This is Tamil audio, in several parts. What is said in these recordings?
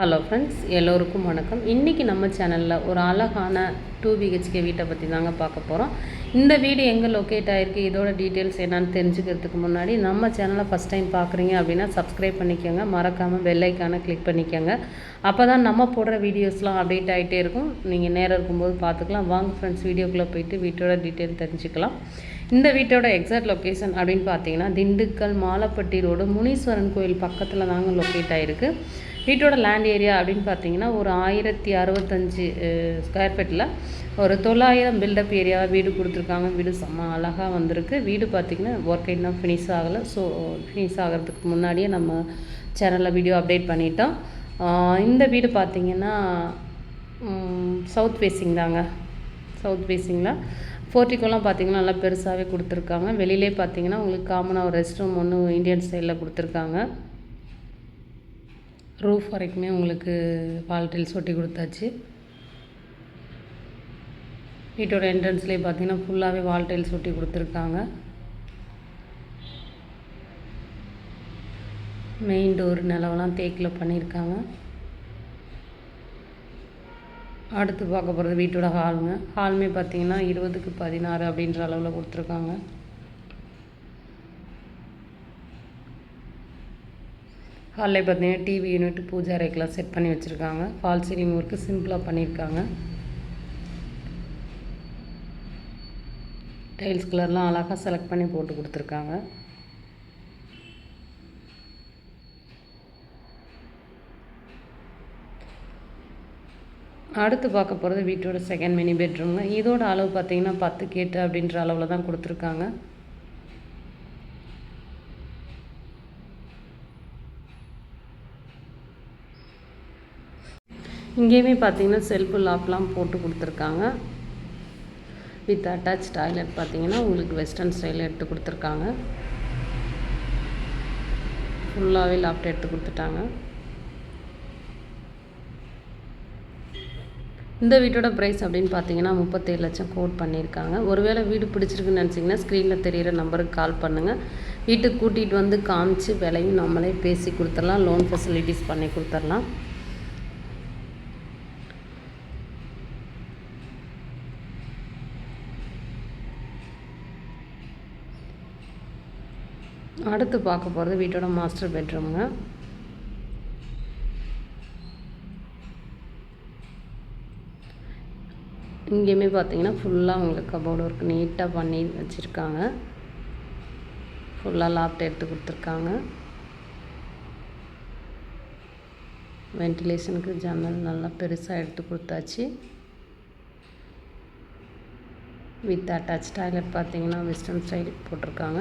ஹலோ ஃப்ரெண்ட்ஸ் எல்லோருக்கும் வணக்கம். இன்றைக்கி நம்ம சேனலில் ஒரு அழகான டூ பிஹெச்கே வீட்டை பற்றி தாங்க பார்க்க போகிறோம் இந்த வீடு எங்கே லொக்கேட் ஆகிருக்கு இதோட டீட்டெயில்ஸ் என்னென்னு தெரிஞ்சுக்கிறதுக்கு முன்னாடி நம்ம சேனலை ஃபஸ்ட் டைம் பார்க்குறீங்க அப்படின்னா சப்ஸ்கிரைப் பண்ணிக்கோங்க. மறக்காமல் பெல்லைக்கான கிளிக் பண்ணிக்கோங்க. அப்போ தான் நம்ம போடுற வீடியோஸ்லாம் அப்டேட் ஆகிட்டே இருக்கும். நீங்கள் நேரம் இருக்கும்போது பார்த்துக்கலாம். வாங்க ஃப்ரெண்ட்ஸ் வீடியோக்குள்ளே போயிட்டு வீட்டோட டீட்டெயில் தெரிஞ்சுக்கலாம். இந்த வீட்டோட எக்ஸாக்ட் லொக்கேஷன் அப்படின்னு பார்த்தீங்கன்னா திண்டுக்கல் மாலப்பட்டி ரோடு முனீஸ்வரன் கோயில் பக்கத்தில் தாங்க லொக்கேட் ஆகிருக்கு வீட்டோட லேண்ட் ஏரியா அப்படின்னு பார்த்தீங்கன்னா ஒரு ஆயிரத்தி அறுபத்தஞ்சி ஸ்கொயர் ஃபீட்டில் ஒரு தொள்ளாயிரம் பில்டப் ஏரியாவாக வீடு கொடுத்துருக்காங்க. வீடு செம்ம அழகாக வந்திருக்கு. வீடு பார்த்திங்கன்னா ஒர்க் இன்னும் ஃபினிஷ் ஆகலை. ஸோ ஃபினிஷ் ஆகிறதுக்கு முன்னாடியே நம்ம சேனலில் வீடியோ அப்டேட் பண்ணிட்டோம். இந்த வீடு பார்த்திங்கன்னா சவுத் ஃபேஸிங் தாங்க. சவுத் ஃபேஸிங்கில் ஃபோர்ட்டிக்கோலாம் பார்த்திங்கன்னா நல்லா பெருசாகவே கொடுத்துருக்காங்க. வெளியிலே பார்த்திங்கன்னா உங்களுக்கு காமனாக ஒரு ரெஸ்ட் ரூம் ஒன்று இந்தியன் ஸ்டைலில் கொடுத்துருக்காங்க. ரூஃப் வரைக்குமே உங்களுக்கு வால் டைல்ஸ் ஒட்டி கொடுத்தாச்சு. வீட்டோட என்ட்ரன்ஸ்லேயே பார்த்தீங்கன்னா ஃபுல்லாகவே வால் டைல்ஸ் ஒட்டி கொடுத்துருக்காங்க. மெயின் டோர் நிலவெல்லாம் தேக்கில் பண்ணியிருக்காங்க. அடுத்து பார்க்க போகிறது வீட்டோட ஹாலுங்க ஹாலுமே பார்த்தீங்கன்னா இருபதுக்கு பதினாறு அப்படின்ற அளவில் கொடுத்துருக்காங்க. ஹாலில் பார்த்தீங்கன்னா டிவி யூனிட் பூஜா அறைக்கெலாம் செட் பண்ணி வச்சுருக்காங்க. ஃபால் சீலிங் ஒர்க்கு சிம்பிளாக பண்ணியிருக்காங்க. டைல்ஸ் கலர்லாம் அழகாக செலக்ட் பண்ணி போட்டு கொடுத்துருக்காங்க. அடுத்து பார்க்க போகிறது வீட்டோட செகண்ட் மினி பெட்ரூம்ங்க இதோட அளவு பார்த்தீங்கன்னா பத்து கேட்டு அப்படின்ற அளவில் தான் கொடுத்துருக்காங்க. இங்கேயுமே பார்த்தீங்கன்னா செல்ஃபு லாக்லாம் போட்டு கொடுத்துருக்காங்க. வித் அட்டாச் டாய்லெட் பார்த்தீங்கன்னா உங்களுக்கு வெஸ்டர்ன் ஸ்டைலில் எடுத்து கொடுத்துருக்காங்க. ஃபுல்லாகவே லாப்ட் எடுத்து கொடுத்துட்டாங்க. இந்த வீட்டோட ப்ரைஸ் அப்படின்னு பார்த்தீங்கன்னா முப்பத்தேழு லட்சம் கோட் பண்ணியிருக்காங்க. ஒருவேளை வீடு பிடிச்சிருக்குன்னு நினச்சிங்கன்னா ஸ்க்ரீனில் தெரிகிற நம்பருக்கு கால் பண்ணுங்கள் வீட்டுக்கு கூட்டிகிட்டு வந்து காமிச்சு விலையும் நம்மளே பேசி கொடுத்துடலாம். லோன் ஃபெசிலிட்டிஸ் பண்ணி கொடுத்துடலாம். அடுத்து பார்க்க போகிறது வீட்டோட மாஸ்டர் பெட்ரூமுங்க இங்கேயுமே பார்த்தீங்கன்னா ஃபுல்லாக உங்களுக்கு கபோர்டு ஒர்க் நீட்டாக பண்ணி வச்சுருக்காங்க. ஃபுல்லாக லாப்ட் எடுத்து கொடுத்துருக்காங்க. வென்டிலேஷனுக்கு ஜன்னல் நல்லா பெருசாக எடுத்து கொடுத்தாச்சு. வித் அட்டாச் டாய்லெட் பார்த்தீங்கன்னா வெஸ்டர்ன் ஸ்டைல் போட்டிருக்காங்க.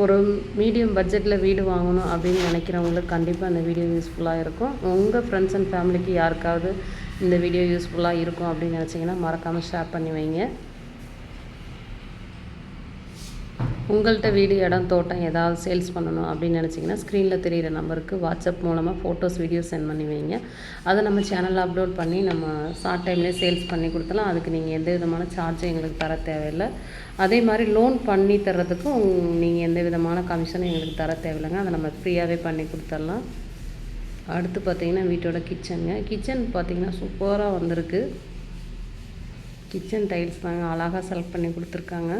ஒரு மீடியம் பட்ஜெட்டில் வீடு வாங்கணும் அப்படின்னு நினைக்கிறவங்களுக்கு கண்டிப்பாக இந்த வீடியோ யூஸ்ஃபுல்லாக இருக்கும். உங்கள் ஃப்ரெண்ட்ஸ் அண்ட் ஃபேமிலிக்கு யாருக்காவது இந்த வீடியோ யூஸ்ஃபுல்லாக இருக்கும் அப்படின்னு நினச்சிங்கன்னா மறக்காமல் ஷேர் பண்ணி வைங்க. உங்கள்கிட்ட வீடு இடம் தோட்டம் ஏதாவது சேல்ஸ் பண்ணணும் அப்படின்னு நினச்சிங்கன்னா ஸ்க்ரீனில் தெரிகிற நம்பருக்கு வாட்ஸ்அப் மூலமாக ஃபோட்டோஸ் வீடியோ சென்ட் பண்ணி வைங்க. அதை நம்ம சேனலில் அப்லோட் பண்ணி நம்ம ஷார்ட் டைம்லேயே சேல்ஸ் பண்ணி கொடுத்தலாம் அதுக்கு நீங்கள் எந்த விதமான சார்ஜும் எங்களுக்கு தர தேவையில்லை. அதே மாதிரி லோன் பண்ணி தர்றதுக்கும் நீங்கள் எந்த விதமான கமிஷனும் எங்களுக்கு தர தேவையில்லைங்க. அதை நம்ம ஃப்ரீயாகவே பண்ணி கொடுத்துடலாம். அடுத்து பார்த்திங்கன்னா வீட்டோட கிச்சனுங்க கிச்சன் பார்த்திங்கன்னா சூப்பராக வந்திருக்கு. கிச்சன் டைல்ஸ் தாங்க அழகாக செலக்ட் பண்ணி கொடுத்துருக்காங்க.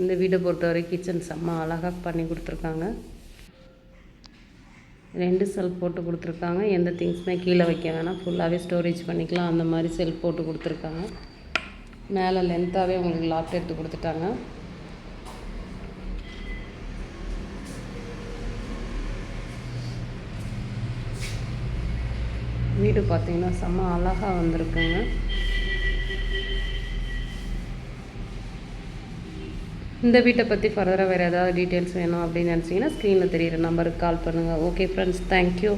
இந்த வீடை பொறுத்தவரை கிச்சன் செம்ம அழகாக பண்ணி கொடுத்துருக்காங்க. ரெண்டு செல்ஃப் போட்டு கொடுத்துருக்காங்க. எந்த திங்ஸுமே கீழே வைக்க வேணாம். ஃபுல்லாகவே ஸ்டோரேஜ் பண்ணிக்கலாம். அந்த மாதிரி செல்ஃப் போட்டு கொடுத்துருக்காங்க. மேலே லென்த்தாகவே உங்களுக்கு லாக் எடுத்து கொடுத்துட்டாங்க. வீடு பார்த்தீங்கன்னா செம்ம அழகாக வந்திருக்குங்க. இந்த வீட்டை பற்றி ஃபர்தராக வேறு ஏதாவது டீட்டெயில்ஸ் வேணும் அப்படின்னு நினச்சிங்கன்னா ஸ்க்ரீனில் தெரியிற நம்பருக்கு கால் பண்ணுங்கள் ஓகே ஃப்ரெண்ட்ஸ் தேங்க்யூ